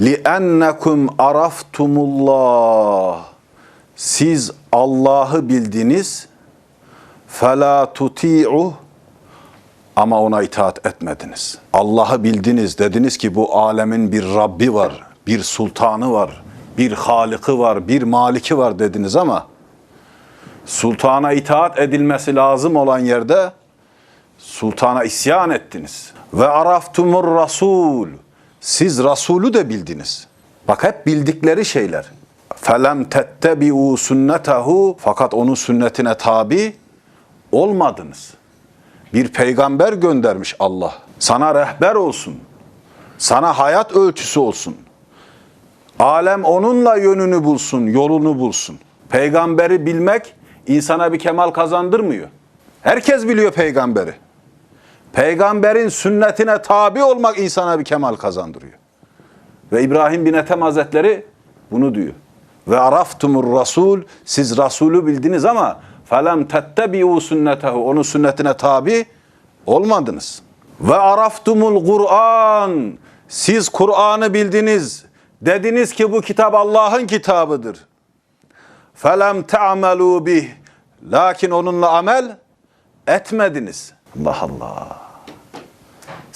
لِأَنَّكُمْ araftumullah. Siz Allah'ı bildiniz. فَلَا تُطِيعُهُ ama ona itaat etmediniz. Allah'ı bildiniz. Dediniz ki bu alemin bir Rabbi var, bir sultanı var, bir Halık'ı var, bir Maliki var dediniz ama sultana itaat edilmesi lazım olan yerde sultana isyan ettiniz. Ve araftumur rasul. Siz Rasulü de bildiniz. Bak hep bildikleri şeyler. Felem tettebi'u sünnetehu fakat onun sünnetine tabi olmadınız. Bir peygamber göndermiş Allah. Sana rehber olsun. Sana hayat ölçüsü olsun. Alem onunla yönünü bulsun, yolunu bulsun. Peygamberi bilmek insana bir kemal kazandırmıyor. Herkes biliyor peygamberi. Peygamberin sünnetine tabi olmak insana bir kemal kazandırıyor. Ve İbrahim bin Ethem Hazretleri bunu diyor. Ve araftumur rasul, siz Rasulü bildiniz ama felem tettebi'u sünnetehu, onun sünnetine tabi olmadınız. Ve araftumul Kur'an, siz Kur'an'ı bildiniz. Dediniz ki bu kitap Allah'ın kitabıdır. Felem te'amelû bih. Lakin onunla amel etmediniz. Allah Allah.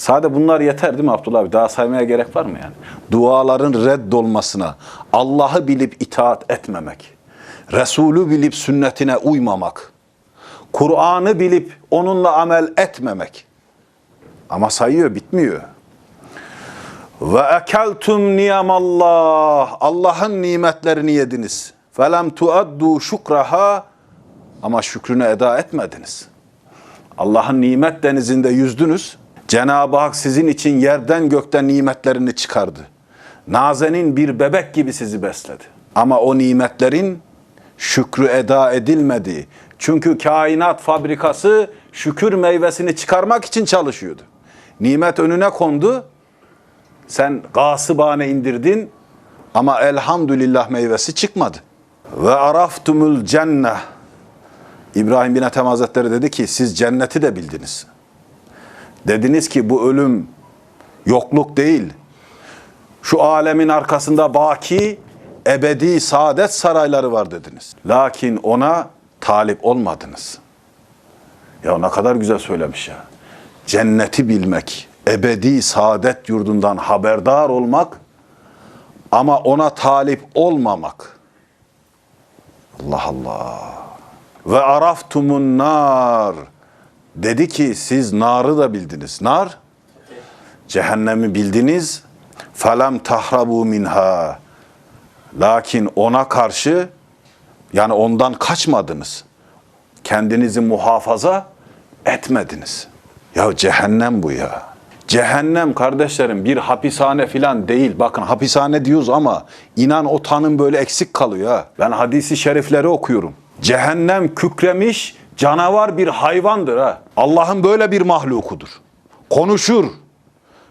Sade bunlar yeter değil mi Abdullah abi? Daha saymaya gerek var mı yani? Duaların reddolmasına, Allah'ı bilip itaat etmemek, Resulü bilip sünnetine uymamak, Kur'an'ı bilip onunla amel etmemek. Ama sayıyor, bitmiyor. Ve ekeltum niyamallah. Allah'ın nimetlerini yediniz. Felem tuaddu şukraha ama şükrünü eda etmediniz. Allah'ın nimet denizinde yüzdünüz. Cenab-ı Hak sizin için yerden gökten nimetlerini çıkardı. Nazenin bir bebek gibi sizi besledi. Ama o nimetlerin şükrü eda edilmedi. Çünkü kainat fabrikası şükür meyvesini çıkarmak için çalışıyordu. Nimet önüne kondu. Sen gasıbane indirdin ama elhamdülillah meyvesi çıkmadı. Ve araftumul cenneh. İbrahim bin Ethem Hazretleri dedi ki siz cenneti de bildiniz. Dediniz ki bu ölüm yokluk değil. Şu alemin arkasında baki, ebedi saadet sarayları var dediniz. Lakin ona talip olmadınız. Ya ne kadar güzel söylemiş ya. Cenneti bilmek, ebedi saadet yurdundan haberdar olmak ama ona talip olmamak. Allah Allah. Ve araftumun nar. Dedi ki siz narı da bildiniz. Nar, cehennemi bildiniz. Felem tahrabu minha. Lakin ona karşı yani ondan kaçmadınız. Kendinizi muhafaza etmediniz. Ya cehennem bu ya. Cehennem kardeşlerim bir hapishane filan değil. Bakın hapishane diyoruz ama inan o tanım böyle eksik kalıyor ha. Ben hadisi şerifleri okuyorum. Cehennem kükremiş canavar bir hayvandır ha. Allah'ın böyle bir mahlukudur. Konuşur,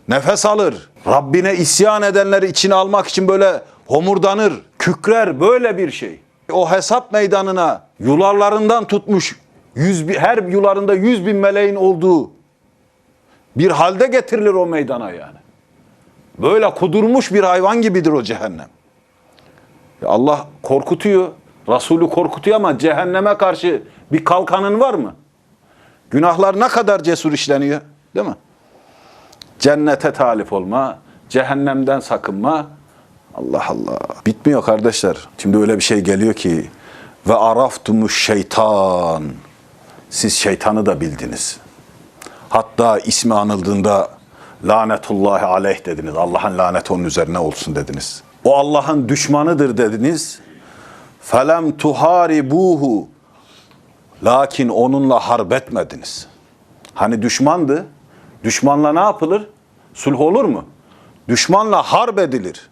nefes alır. Rabbine isyan edenleri içine almak için böyle homurdanır, kükrer böyle bir şey. O hesap meydanına yularlarından tutmuş yüz, her yularında yüz bin meleğin olduğu bir halde getirilir o meydana yani. Böyle kudurmuş bir hayvan gibidir o cehennem. Allah korkutuyor, Resulü korkutuyor ama cehenneme karşı bir kalkanın var mı? Günahlar ne kadar cesur işleniyor, değil mi? Cennete talip olma, cehennemden sakınma. Allah Allah. Bitmiyor kardeşler. Şimdi öyle bir şey geliyor ki ve araftumuş şeytan. Siz şeytanı da bildiniz. Hatta ismi anıldığında lanetullahi aleyh dediniz. Allah'ın laneti onun üzerine olsun dediniz. O Allah'ın düşmanıdır dediniz. Felem tuharibuhu. Lakin onunla harp etmediniz. Hani düşmandı. Düşmanla ne yapılır? Sulh olur mu? Düşmanla harp edilir.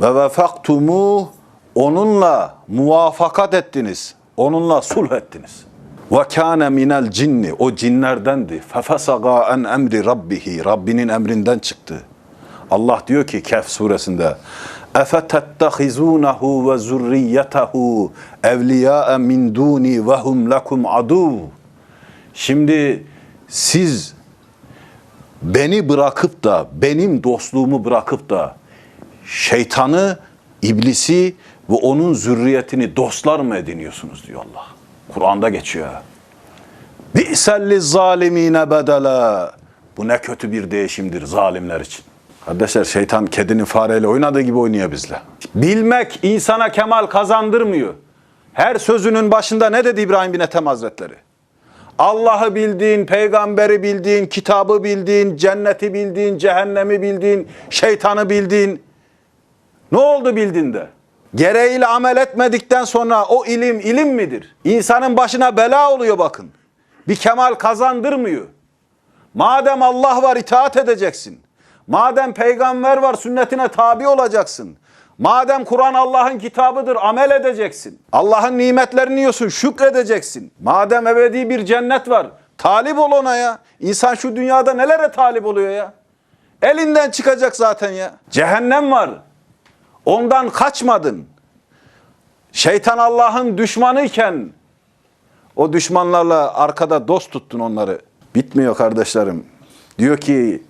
Ve vefaktumu onunla muvafakat ettiniz. Onunla sulh ettiniz. Ve kâne minel cinni o cinlerdendi. Fefesaga en emri rabbihi Rabbinin emrinden çıktı. Allah diyor ki Kehf suresinde Efetettehizunehu ve zurriyetehu evliya min duni ve hum lekum adu. Şimdi siz beni bırakıp da benim dostluğumu bırakıp da şeytanı, iblisi ve onun zürriyetini dostlar mı ediniyorsunuz diyor Allah. Kur'an'da geçiyor. Bi'selli zalimine bedela. Bu ne kötü bir değişimdir zalimler için. Kardeşler şeytan kedinin fareyle oynadığı gibi oynuyor bizle. Bilmek insana kemal kazandırmıyor. Her sözünün başında ne dedi İbrahim bin Ethem Hazretleri? Allah'ı bildiğin, peygamberi bildiğin, kitabı bildiğin, cenneti bildiğin, cehennemi bildiğin, şeytanı bildiğin. Ne oldu bildin de? Gereğiyle amel etmedikten sonra o ilim ilim midir? İnsanın başına bela oluyor bakın. Bir kemal kazandırmıyor. Madem Allah var itaat edeceksin. Madem peygamber var sünnetine tabi olacaksın. Madem Kur'an Allah'ın kitabıdır amel edeceksin. Allah'ın nimetlerini yiyorsun şükredeceksin. Madem ebedi bir cennet var talip ol ona ya. İnsan şu dünyada nelere talip oluyor ya? Elinden çıkacak zaten ya. Cehennem var. Ondan kaçmadın. Şeytan Allah'ın düşmanıyken o düşmanlarla arkada dost tuttun onları. Bitmiyor kardeşlerim. Diyor ki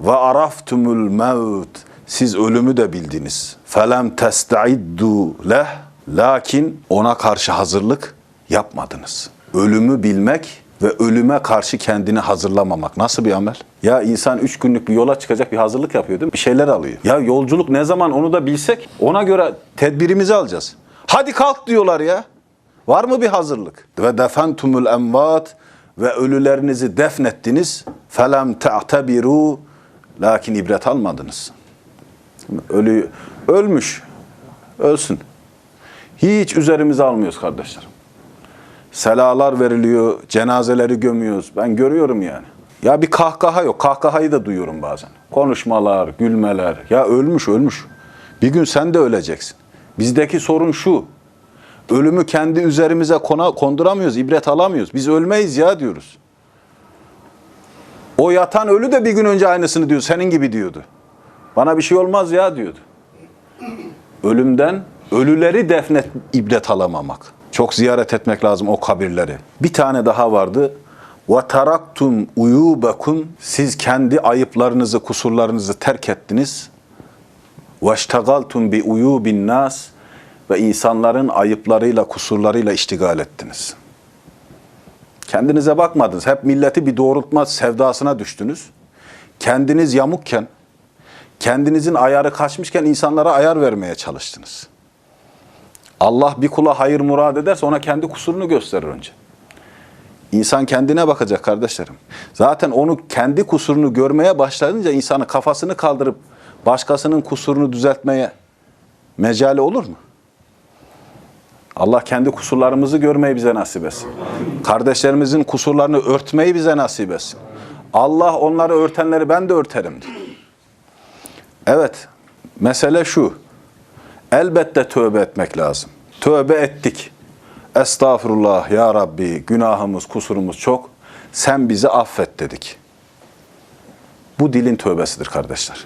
ve araftumul mevt siz ölümü de bildiniz. Felem testaiddu leh lakin ona karşı hazırlık yapmadınız. Ölümü bilmek ve ölüme karşı kendini hazırlamamak nasıl bir amel? Ya insan üç günlük bir yola çıkacak bir hazırlık yapıyor değil mi? Bir şeyler alıyor. Ya yolculuk ne zaman onu da bilsek ona göre tedbirimizi alacağız. Hadi kalk diyorlar ya. Var mı bir hazırlık? Ve defentumul emvat ve ölülerinizi defnettiniz. Felem te'tebiru lakin ibret almadınız. Ölü ölmüş. Ölsün. Hiç üzerimize almıyoruz kardeşlerim. Selalar veriliyor, cenazeleri gömüyoruz. Ben görüyorum yani. Ya bir kahkaha yok. Kahkahayı da duyuyorum bazen. Konuşmalar, gülmeler. Ya ölmüş, ölmüş. Bir gün sen de öleceksin. Bizdeki sorun şu. Ölümü kendi üzerimize konduramıyoruz, ibret alamıyoruz. Biz ölmeyiz ya diyoruz. O yatan ölü de bir gün önce aynısını diyor, senin gibi diyordu. Bana bir şey olmaz ya diyordu. Ölümden, ölüleri defnet, ibret alamamak. Çok ziyaret etmek lazım o kabirleri. Bir tane daha vardı. Ve taraktum uyubekum siz kendi ayıplarınızı, kusurlarınızı terk ettiniz. Ve iştegaltum bi uyubin nas ve insanların ayıplarıyla, kusurlarıyla iştigal ettiniz. Kendinize bakmadınız. Hep milleti bir doğrultma sevdasına düştünüz. Kendiniz yamukken, kendinizin ayarı kaçmışken insanlara ayar vermeye çalıştınız. Allah bir kula hayır murad ederse ona kendi kusurunu gösterir önce. İnsan kendine bakacak kardeşlerim. Zaten onu kendi kusurunu görmeye başlayınca insanın kafasını kaldırıp başkasının kusurunu düzeltmeye mecali olur mu? Allah kendi kusurlarımızı görmeyi bize nasip etsin. Kardeşlerimizin kusurlarını örtmeyi bize nasip etsin. Allah onları örtenleri ben de örterim. Evet, mesele şu. Elbette tövbe etmek lazım. Tövbe ettik. Estağfurullah ya Rabbi günahımız, kusurumuz çok. Sen bizi affet dedik. Bu dilin tövbesidir kardeşler.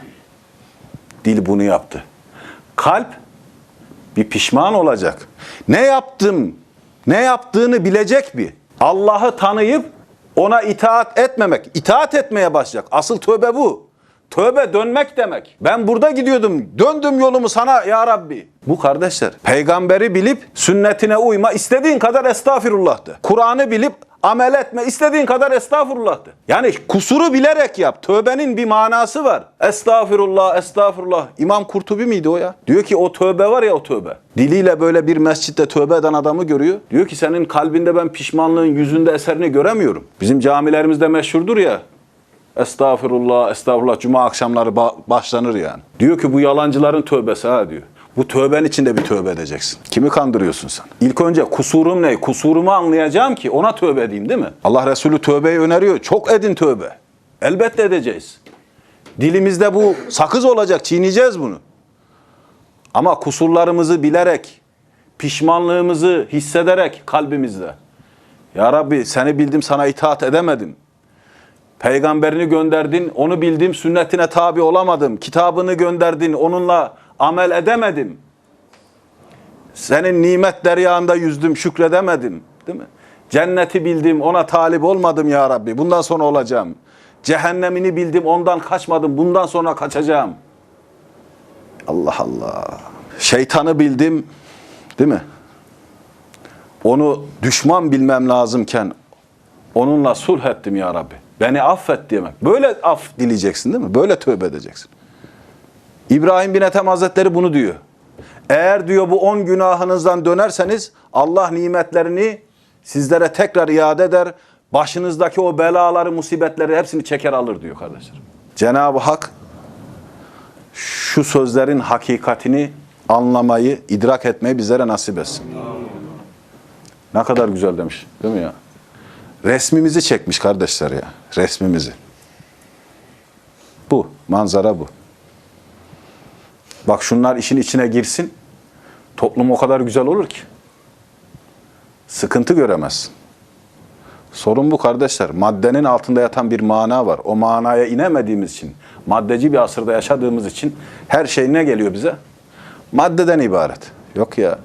Dil bunu yaptı. Kalp bir pişman olacak. Ne yaptım, ne yaptığını bilecek bir. Allah'ı tanıyıp ona itaat etmemek, itaat etmeye başlayacak. Asıl tövbe bu. Tövbe dönmek demek. Ben burada gidiyordum. Döndüm yolumu sana ya Rabbi. Bu kardeşler. Peygamberi bilip sünnetine uyma. istediğin kadar estağfirullah de. Kur'an'ı bilip amel etme. istediğin kadar estağfurullah de. Yani kusuru bilerek yap. Tövbenin bir manası var. Estağfirullah, estağfirullah. İmam Kurtubi miydi o ya? Diyor ki o tövbe var ya o tövbe. Diliyle böyle bir mescitte tövbe eden adamı görüyor. Diyor ki senin kalbinde ben pişmanlığın yüzünde eserini göremiyorum. Bizim camilerimizde meşhurdur ya. Estağfurullah, estağfurullah. Cuma akşamları ba- başlanır yani. Diyor ki bu yalancıların tövbesi ha diyor. Bu tövben içinde bir tövbe edeceksin. Kimi kandırıyorsun sen? İlk önce kusurum ne? Kusurumu anlayacağım ki ona tövbe edeyim değil mi? Allah Resulü tövbeyi öneriyor. Çok edin tövbe. Elbette edeceğiz. Dilimizde bu sakız olacak. Çiğneyeceğiz bunu. Ama kusurlarımızı bilerek, pişmanlığımızı hissederek kalbimizde. Ya Rabbi seni bildim sana itaat edemedim. Peygamberini gönderdin, onu bildim, sünnetine tabi olamadım. Kitabını gönderdin, onunla amel edemedim. Senin nimet deryağında yüzdüm, şükredemedim. Değil mi? Cenneti bildim, ona talip olmadım ya Rabbi. Bundan sonra olacağım. Cehennemini bildim, ondan kaçmadım. Bundan sonra kaçacağım. Allah Allah. Şeytanı bildim, değil mi? Onu düşman bilmem lazımken onunla sulh ettim ya Rabbi. Beni affet demek. Böyle af dileyeceksin değil mi? Böyle tövbe edeceksin. İbrahim bin Ethem Hazretleri bunu diyor. Eğer diyor bu on günahınızdan dönerseniz Allah nimetlerini sizlere tekrar iade eder. Başınızdaki o belaları, musibetleri hepsini çeker alır diyor kardeşler. Cenab-ı Hak şu sözlerin hakikatini anlamayı, idrak etmeyi bizlere nasip etsin. Ne kadar güzel demiş değil mi ya? Resmimizi çekmiş kardeşler ya. Resmimizi. Bu. Manzara bu. Bak şunlar işin içine girsin. Toplum o kadar güzel olur ki. Sıkıntı göremezsin. Sorun bu kardeşler. Maddenin altında yatan bir mana var. O manaya inemediğimiz için, maddeci bir asırda yaşadığımız için her şey ne geliyor bize? Maddeden ibaret. Yok ya.